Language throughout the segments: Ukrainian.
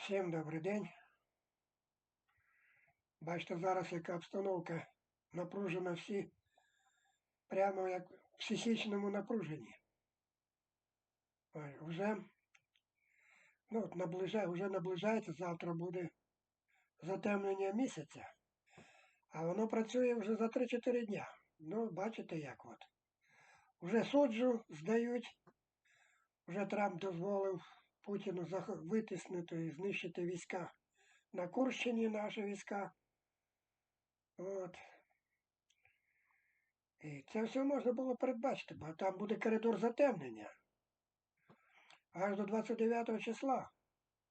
Всім добрий день. Бачите, зараз яка обстановка напружена всі, прямо як в психічному напруженні. Вже, ну, от наближає, вже наближається, завтра буде затемнення місяця, а воно працює вже за 3-4 дня. Ну, бачите як от. Вже суджу здають, вже Трамп дозволив Путіну витиснути і знищити війська на Курщині, наші війська. От. І це все можна було передбачити, бо там буде коридор затемнення. Аж до 29 числа.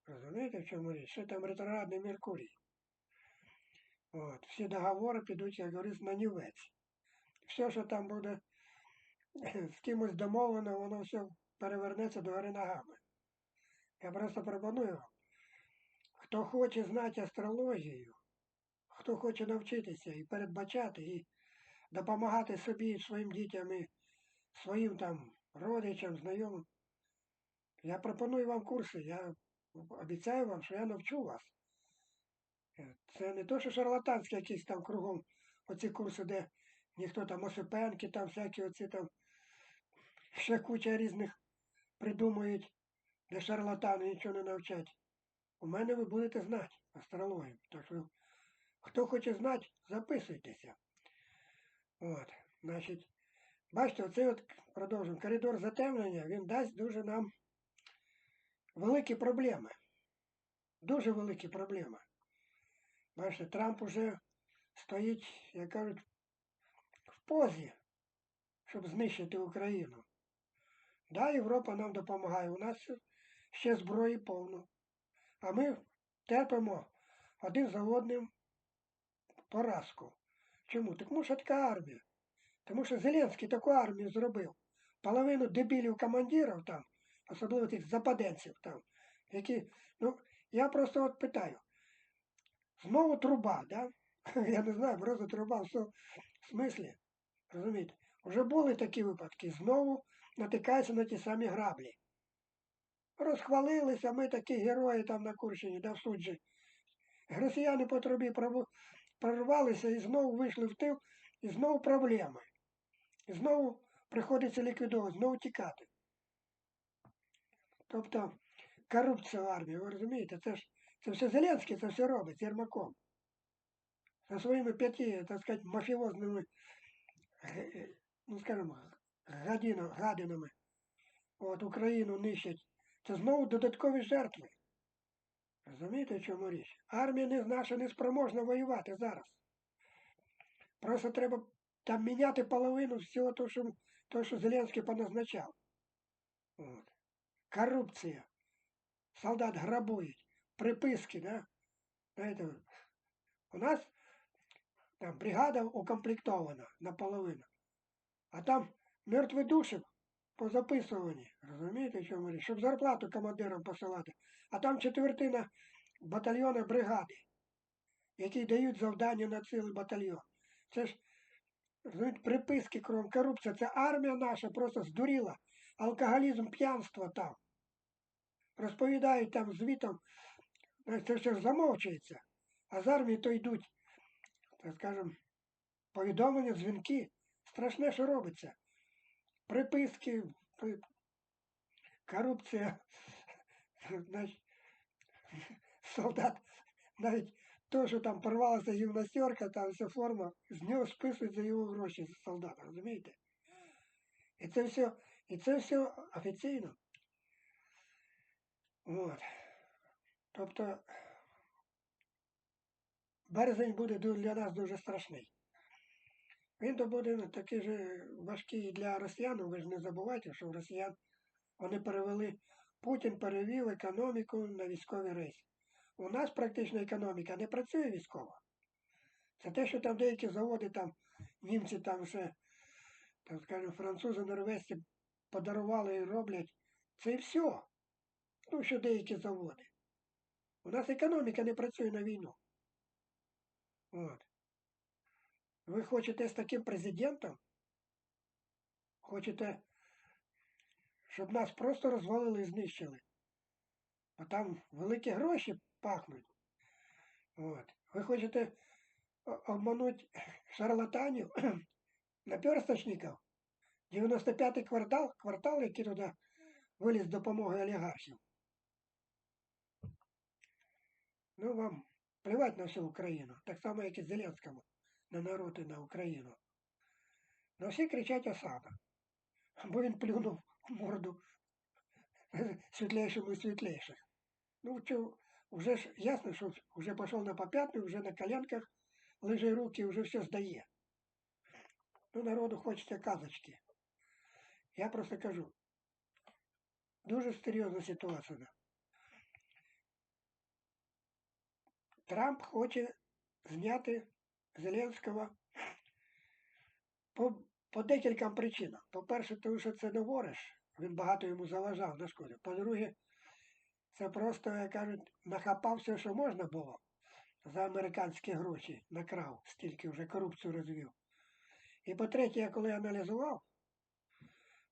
Розумієте, в чому річ? Що там ретроградний Меркурій. От. Всі договори підуть, як говориться, на нівець. Все, що там буде з кимось домовлено, воно все перевернеться до гори ногами. Я просто пропоную, вам, хто хоче знати астрологію, хто хоче навчитися і передбачати, і допомагати собі, своїм дітям, і своїм там родичам, знайомим, я пропоную вам курси. Я обіцяю вам, що я навчу вас. Це не то, що шарлатанські якісь там кругом оці курси, де ніхто там Осипенки, там всякі оці там ще куча різних придумують де шарлатани нічого не навчать. У мене ви будете знати астрологію. Так що, хто хоче знати, записуйтеся. От, значить, бачите, оцей от продовжуємо. Коридор затемнення, він дасть дуже нам великі проблеми. Дуже великі проблеми. Бачите, Трамп уже стоїть, як кажуть, в позі, щоб знищити Україну. Да, Європа нам допомагає. У нас ще зброї повно. А ми терпимо один за одним поразку. Чому? Тому що така армія. Тому що Зеленський таку армію зробив. Половину дебілів командирів там, особливо тих западенців там, які. Ну, я просто от питаю. Знову труба, да? Я не знаю, просто труба в смислі. Розумієте? Вже були такі випадки. Знову натикаються на ті самі граблі. Розхвалилися, ми такі герої там на Курщині, да в суджі. Росіяни по трубі прорвалися і знову вийшли в тил, і знову проблеми. І знову приходиться ліквідовувати, знову тікати. Тобто корупція в армії, ви розумієте, це ж це все Зеленський це все робить з Єрмаком. За своїми п'яти, так сказати, мафіозними, е, ну скажімо, гадинами. От Україну нищать. Це знову додаткові жертви. Розумієте, в чому річ? Армія не наша не спроможна воювати зараз. Просто треба там міняти половину всього того, що, того, що Зеленський поназначав. От. Корупція. Солдат грабують. Приписки, да? Знаєте, у нас там бригада укомплектована наполовину. А там мертві душі позаписувані. Розумієте, чому річ? Щоб зарплату командирам посилати. А там четвертина батальйона бригади, які дають завдання на цілий батальйон. Це ж розумієте, приписки кром, корупція. Це армія наша просто здуріла. Алкоголізм, п'янство там. Розповідають там звітом, це все ж замовчується. А з армії то йдуть, так скажемо, повідомлення, дзвінки. Страшне, що робиться. Приписки, корупція, значить, солдат, навіть то, що там порвалася гімнастерка, там вся форма, з нього списують за його гроші з солдата, розумієте? І це все, і це все офіційно. От. Тобто березень буде для нас дуже страшний. Він то буде такий же важкий для росіян, ви ж не забувайте, що росіян вони перевели, Путін перевів економіку на військовий рейс. У нас практично економіка не працює військова. Це те, що там деякі заводи, там німці там ще, так скажемо, французи, норвезці подарували і роблять. Це і все. Ну, що деякі заводи. У нас економіка не працює на війну. От. Ви хочете з таким президентом? Хочете, щоб нас просто розвалили і знищили? А там великі гроші пахнуть. От. Ви хочете о- обмануть шарлатанів, наперсточників? 95-й квартал, квартал, який туди виліз з допомогою олігархів. Ну, вам плевать на всю Україну, так само, як і Зеленському, на народ і на Україну. Но всі кричать осада. Бо він плюнув в морду світлейшому і світлейших. Ну, чо, вже ж ясно, що вже пішов на попятную, вже на коленках лежить руки, вже все здає. Ну, народу хочеться казочки. Я просто кажу, дуже серйозна ситуація. Трамп хоче зняти Зеленського по, по декільком причинам. По-перше, тому що це говориш, він багато йому заважав, нашкодив. По-друге, це просто, як кажуть, нахапав все, що можна було за американські гроші, накрав, стільки вже корупцію розвів. І по-третє, я коли аналізував,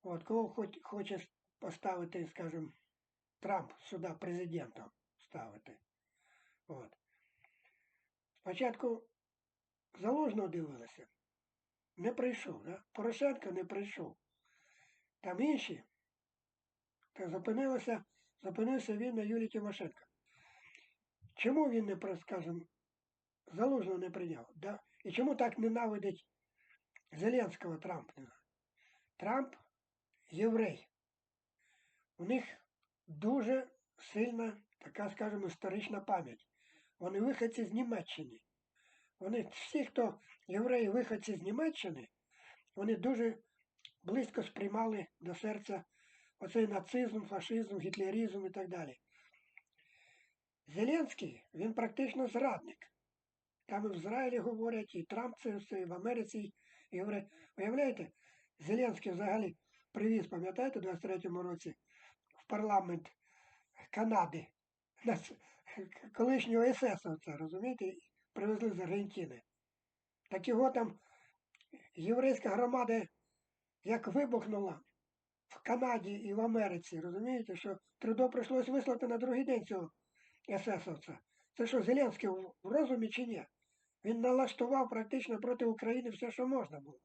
от, кого хоч, хоче поставити, скажімо, Трамп сюди президентом ставити. От. Спочатку Залужного дивилися, не прийшов, да? Порошенко не прийшов. Там інші, то зупинилося, зупинився він на Юлії Тимошенко. Чому він не скажімо, Залужного не прийняв? Да? І чому так ненавидить Зеленського Трамп? Трамп єврей. У них дуже сильна така, скажімо, історична пам'ять. Вони виходці з Німеччини. Вони всі, хто євреї виходці з Німеччини, вони дуже близько сприймали до серця оцей нацизм, фашизм, гітлеризм і так далі. Зеленський, він практично зрадник. Там і в Ізраїлі говорять, і Трамп це все, і в Америці, і говорять. Уявляєте, Зеленський взагалі привіз, пам'ятаєте, у 23-му році в парламент Канади колишнього есесовця, розумієте, привезли з Аргентини. Так його там єврейська громада як вибухнула в Канаді і в Америці, розумієте, що Трудо прийшлось вислати на другий день цього есесовця. Це що, Зеленський в розумі чи ні? Він налаштував практично проти України все, що можна було.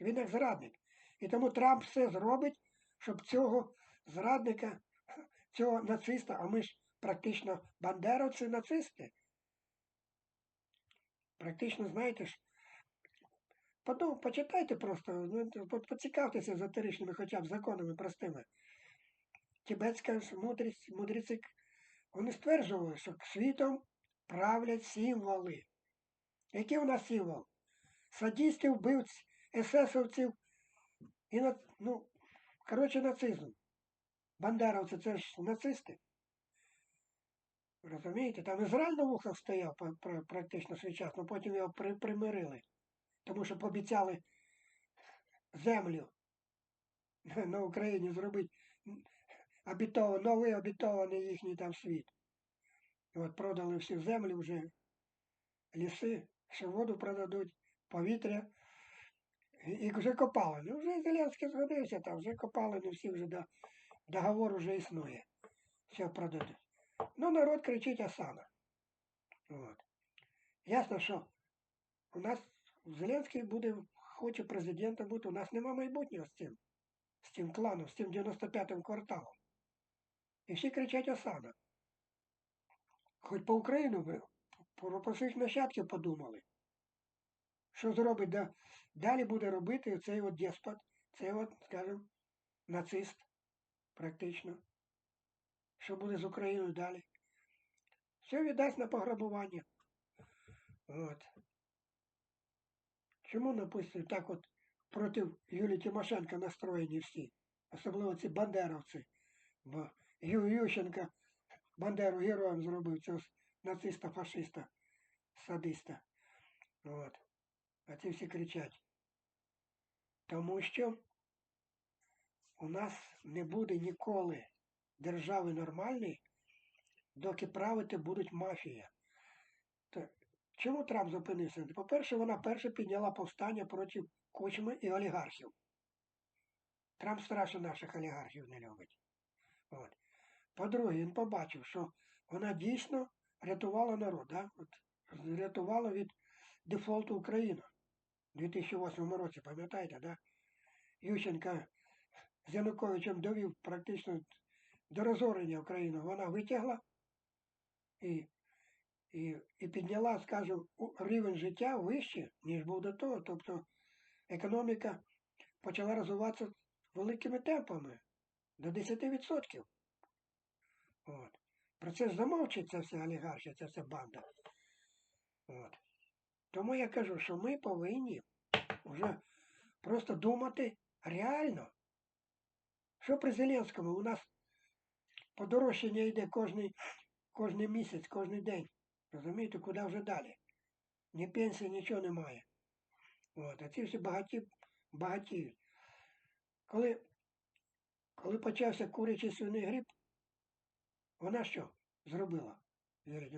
Він як зрадник. І тому Трамп все зробить, щоб цього зрадника, цього нациста, а ми ж практично бандеровці нацисти. Практично, знаєте ж, подум, почитайте просто, ну, по- поцікавтеся езотеричними хоча б законами простими. Тібетська мудрість, мудреці, вони стверджували, що світом правлять символи. Який у нас символ? Садістів, вбивць, есесовців і ну, коротше, нацизм. Бандеровці це ж нацисти. Розумієте? Там Ізраїль на вухах стояв практично свій час, але потім його при, примирили. Тому що пообіцяли землю на Україні зробити обітований, новий обітований їхній там світ. От продали всі землі вже, ліси, ще воду продадуть, повітря. І вже копали. Ну, вже Зеленський згодився, там вже копали, не всі вже договор вже існує. Все продадуть. Ну, народ кричить Асана. От. Ясно, що у нас Зеленський буде, хоче президентом бути, у нас нема майбутнього з цим, з цим кланом, з цим 95-м кварталом. І всі кричать Асана. Хоч по Україну ви про, своїх нащадків подумали. Що зробить, да, далі буде робити цей от деспот, цей от, скажімо, нацист, практично. Що буде з Україною далі? Все віддасть на пограбування. От. Чому, написано, так от проти Юлії Тимошенко настроєні всі? Особливо ці бандеровці. Бо Ю Ющенко Бандеру героєм зробив цього нациста, фашиста, садиста. От. А ці всі кричать. Тому що у нас не буде ніколи держави нормальної, доки правити будуть мафія. То чому Трамп зупинився? По-перше, вона перша підняла повстання проти кучми і олігархів. Трамп страшно наших олігархів не любить. От. По-друге, він побачив, що вона дійсно рятувала народ, да? От, рятувала від дефолту Україна у 2008 році, пам'ятаєте, да? Ющенка з Януковичем довів практично до розорення України. Вона витягла і, і, і підняла, скажімо, рівень життя вище, ніж був до того. Тобто економіка почала розвиватися великими темпами до 10%. От. Про це ж замовчить ця вся олігархія, ця вся банда. От. Тому я кажу, що ми повинні вже просто думати реально. Що при Зеленському у нас подорожчання йде кожний, кожний місяць, кожний день. Розумієте, куди вже далі? Ні пенсії, нічого немає. От. А ці всі багаті багатіють. Коли, коли почався курячий свиний гриб, вона що зробила? Юрій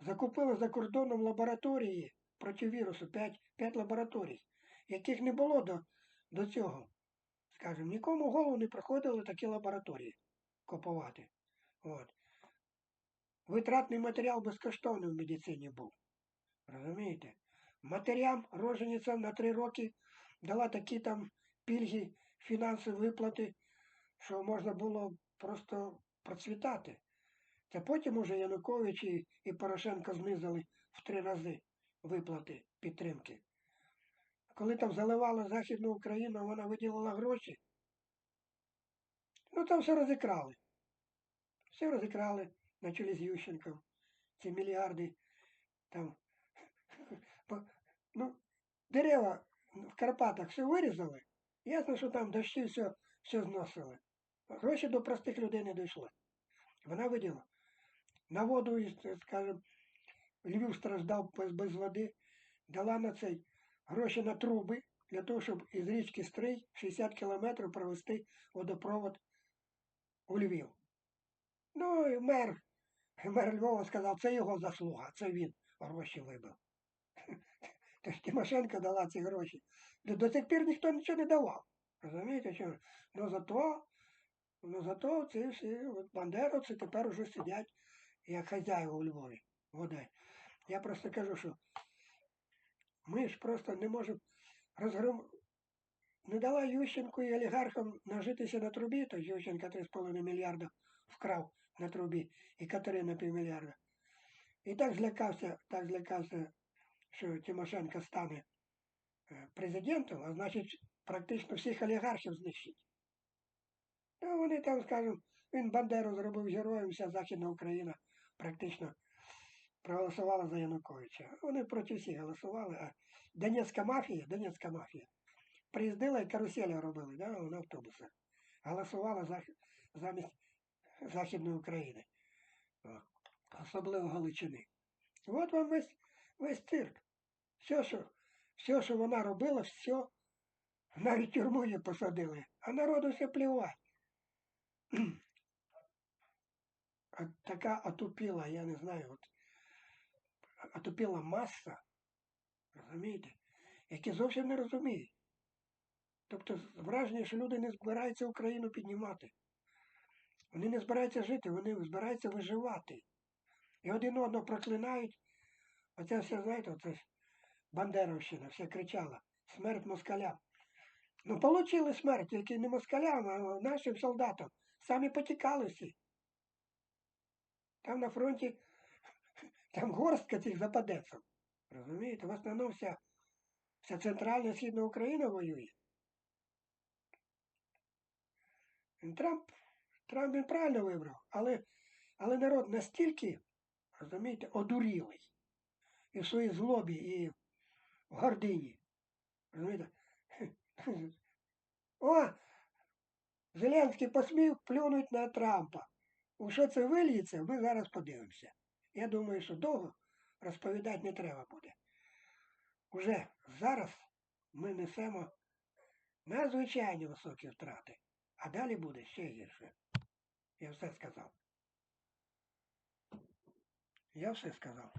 Закупила за кордоном лабораторії проти вірусу, 5, 5 лабораторій, яких не було до, до цього. Скажімо, нікому в голову не приходили такі лабораторії купувати. От. Витратний матеріал безкоштовний в медицині був. Розумієте? Матерям, роженицям на три роки дала такі там пільги, фінансові виплати, що можна було просто процвітати. Це потім уже Янукович і, і Порошенко знизили в три рази виплати підтримки. Коли там заливали Західну Україну, вона виділила гроші. Ну там все розікрали. Все розікрали на чолі з Ющенком. Ці мільярди там. Ну, дерева в Карпатах все вирізали. Ясно, що там дощі все, все зносили. Гроші до простих людей не дійшли. Вона виділа. На воду, скажімо, Львів страждав без, води, дала на цей гроші на труби для того, щоб із річки Стрий 60 кілометрів провести водопровод у Львів. Ну і мер, мер Львова сказав, це його заслуга, це він гроші вибив. Тож Тимошенко дала ці гроші. До, до сих пір ніхто нічого не давав. Розумієте, що? Ну зато, ну зато ці всі от бандеровці тепер уже сидять як хазяїва у Львові. Водай. Я просто кажу, що ми ж просто не можемо розгром... Не дала Ющенку і олігархам нажитися на трубі, то Ющенка 3,5 мільярда вкрав на трубі, і Катерина півмільярда. І так злякався, так злякався, що Тимошенко стане е, президентом, а значить практично всіх олігархів знищить. Ну, вони там скажуть, він Бандеру зробив героєм, вся Західна Україна практично проголосувала за Януковича. Вони проти всіх голосували, а Донецька мафія, Донецька мафія, приїздила і каруселі робили да, на автобусах. Голосувала за, замість Західної України, особливо Галичини. От вам весь, весь цирк. Все, що, все, що вона робила, все, навіть тюрму її посадили, а народу все плювать. А така отупіла, я не знаю, от, отупіла маса, розумієте, які зовсім не розуміють. Тобто враження, що люди не збираються Україну піднімати. Вони не збираються жити, вони збираються виживати. І один одного проклинають. Оце все, знаєте, оце Бандеровщина, все кричала. Смерть москалям. Ну, отримали смерть, тільки не москалям, а нашим солдатам. Самі потікали всі. Там на фронті, там горстка цих западеців. Розумієте, в основному вся, вся центральна східна Україна воює. І Трамп, Трамп він правильно вибрав, але, але народ настільки, розумієте, одурілий. І в своїй злобі, і в гордині. Розумієте? О! Зеленський посмів плюнуть на Трампа. У що це вильється, ми зараз подивимося. Я думаю, що довго розповідати не треба буде. Уже зараз ми несемо надзвичайно високі втрати, а далі буде ще гірше. Я все сказав. Я все сказав.